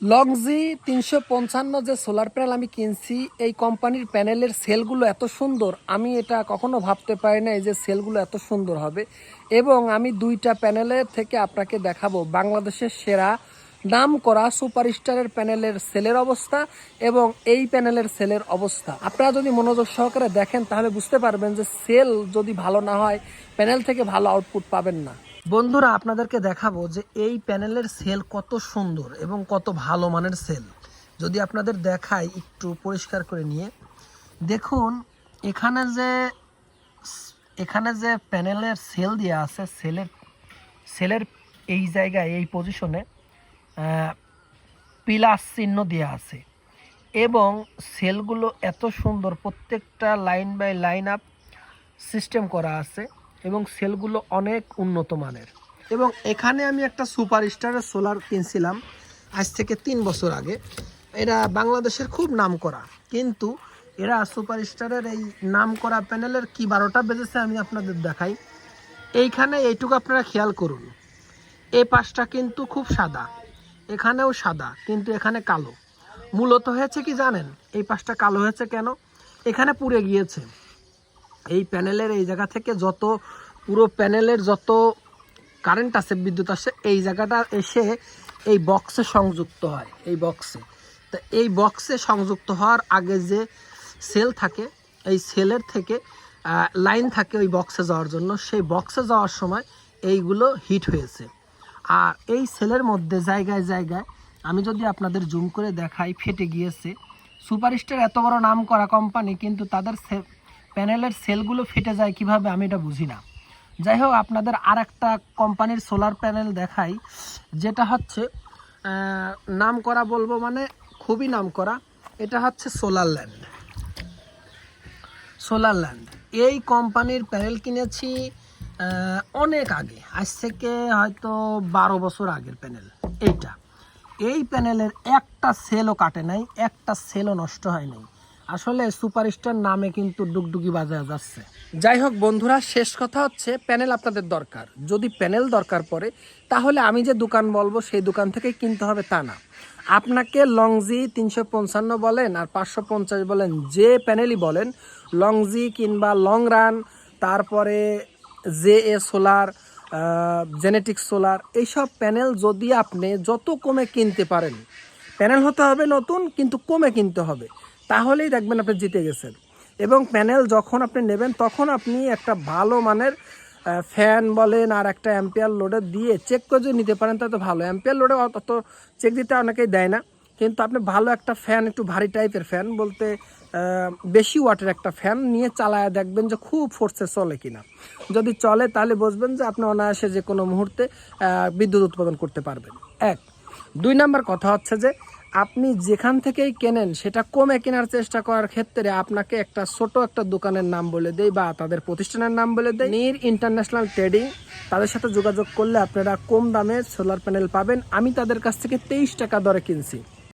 Longi তিনশো পঞ্চান্ন যে সোলার প্যানেল আমি কিনছি, এই কোম্পানির প্যানেলের সেলগুলো এত সুন্দর, আমি এটা কখনো ভাবতে পারি না এই যে সেলগুলো এত সুন্দর হবে। এবং আমি দুইটা প্যানেলের থেকে আপনাকে দেখাবো, বাংলাদেশের সেরা, নাম করা সুপারস্টারের প্যানেলের সেলের অবস্থা এবং এই প্যানেলের সেলের অবস্থা। আপনারা যদি মনোযোগ সহকারে দেখেন, তাহলে বুঝতে পারবেন যে সেল যদি ভালো না হয় প্যানেল থেকে ভালো আউটপুট পাবেন না। বন্ধুরা, আপনাদেরকে দেখাবো যে এই প্যানেলের সেল কত সুন্দর এবং কত ভালো মানের সেল। যদি আপনাদের দেখাই, একটু পরিষ্কার করে নিয়ে। দেখুন, এখানে যে এখানে যে প্যানেলের সেল দেওয়া আছে, সেলের সেলের এই জায়গায়, এই পজিশনে পিলাস চিহ্ন দেওয়া আছে। এবং সেলগুলো এত সুন্দর, প্রত্যেকটা line by line up system করা আছে। এবং সেলগুলো অনেক উন্নত মানের। এবং এখানে আমি একটা সুপার স্টারের সোলার কিনছিলাম আজ থেকে তিন বছর আগে। এরা বাংলাদেশের খুব নাম করা কিন্তু এরা সুপার স্টারের এই নাম করা প্যানেলের কি বারোটা বেজেছে আমি আপনাদের দেখাই। এইখানে এইটুকু আপনারা খেয়াল করুন। এই পাশটা কিন্তু খুব সাদা, এখানেও সাদা, কিন্তু এখানে কালো। মূলত হয়েছে কি জানেন? এই পাশটা কালো হয়েছে কেন? এখানে পুড়ে গিয়েছে। এই প্যানেলের এই জায়গা থেকে যত পুরো প্যানেলের যত কারেন্ট আছে, বিদ্যুৎ আসে এই জায়গাটা এসে এই বক্সে সংযুক্ত হয়, এই বক্সে তো এই বক্সে সংযুক্ত হওয়ার আগে যে সেল থাকে, এই সেলের থেকে লাইন থাকে ওই বক্সে যাওয়ার জন্য, সেই বক্সে যাওয়ার সময় এইগুলো হিট হয়েছে। আর এই সেলের মধ্যে জায়গায় জায়গায় আমি যদি আপনাদের জুম করে দেখাই, ফেটে গিয়েছে। সুপারস্টার এত বড় নাম করা কোম্পানি কিন্তু তাদের সে- প্যানেলের সেলগুলো ফেটে যায় কীভাবে আমি এটা বুঝি না। যাই হোক আপনাদের আর একটা কোম্পানির সোলার প্যানেল দেখাই, যেটা হচ্ছে নাম করা বলব মানে খুবই নাম করা এটা হচ্ছে সোলার ল্যান্ড সোলার ল্যান্ড এই কোম্পানির প্যানেল কিনেছি অনেক আগে, আজ থেকে হয়তো বারো বছর আগের প্যানেল এইটা। এই প্যানেলের একটা সেলও কাটে নাই, একটা সেলও নষ্ট হয় নাই। আসলে সুপারস্টার নামে কিন্তু ডুগডুগি বাজায় যাচ্ছে। যাই হোক বন্ধুরা, শেষ কথা হচ্ছে প্যানেল আপনাদের দরকার। যদি প্যানেল দরকার পড়ে, তাহলে আমি যে দোকান বলব, সেই দোকান থেকেই কিনতে হবে তা না। আপনাকে লংজি তিনশো পঞ্চান্ন বলেন আর পাঁচশো পঞ্চাশ বলেন, যে প্যানেলই বলেন, লংজি কিংবা লং রান, তারপরে J A solar genetic solar, এইসব প্যানেল যদি আপনি যত কমে কিনতে পারেন, প্যানেল হতে হবে নতুন কিন্তু কমে কিনতে হবে। তাহলেই দেখবেন আপনি জিতে গেছেন। এবং প্যানেল যখন আপনি নেবেন, তখন আপনি একটা ভালো মানের ফ্যান বলেন আর একটা অ্যাম্পিয়ার লোডে দিয়ে চেক করে যদি নিতে পারেন, তাহলে তো ভালো। অ্যাম্পিয়ার লোডে অত চেক দিতে অনেকেই দেয় না। কিন্তু আপনি ভালো একটা ফ্যান, একটু ভারী টাইপের ফ্যান বলতে বেশি ওয়াটের একটা ফ্যান নিয়ে চালায় দেখবেন যে খুব ফোর্সে চলে কিনা। যদি চলে, তাহলে বুঝবেন যে আপনি অনায়াসে যে কোনো মুহূর্তে বিদ্যুৎ উৎপাদন করতে পারবেন। এক। দুই নাম্বার কথা হচ্ছে যে আপনি যেখান থেকেই কেনেন, সেটা কমে কেনার চেষ্টা করার ক্ষেত্রে আপনাকে একটা ছোট একটা দোকানের নাম বলে দেয় বা তাদের প্রতিষ্ঠানের নাম বলে দেয় নির ইন্টারন্যাশনাল ট্রেডিং, তাদের সাথে যোগাযোগ করলে আপনারা কম দামে সোলার প্যানেল পাবেন। আমি তাদের কাছ থেকে তেইশ টাকা দরে কিনছি।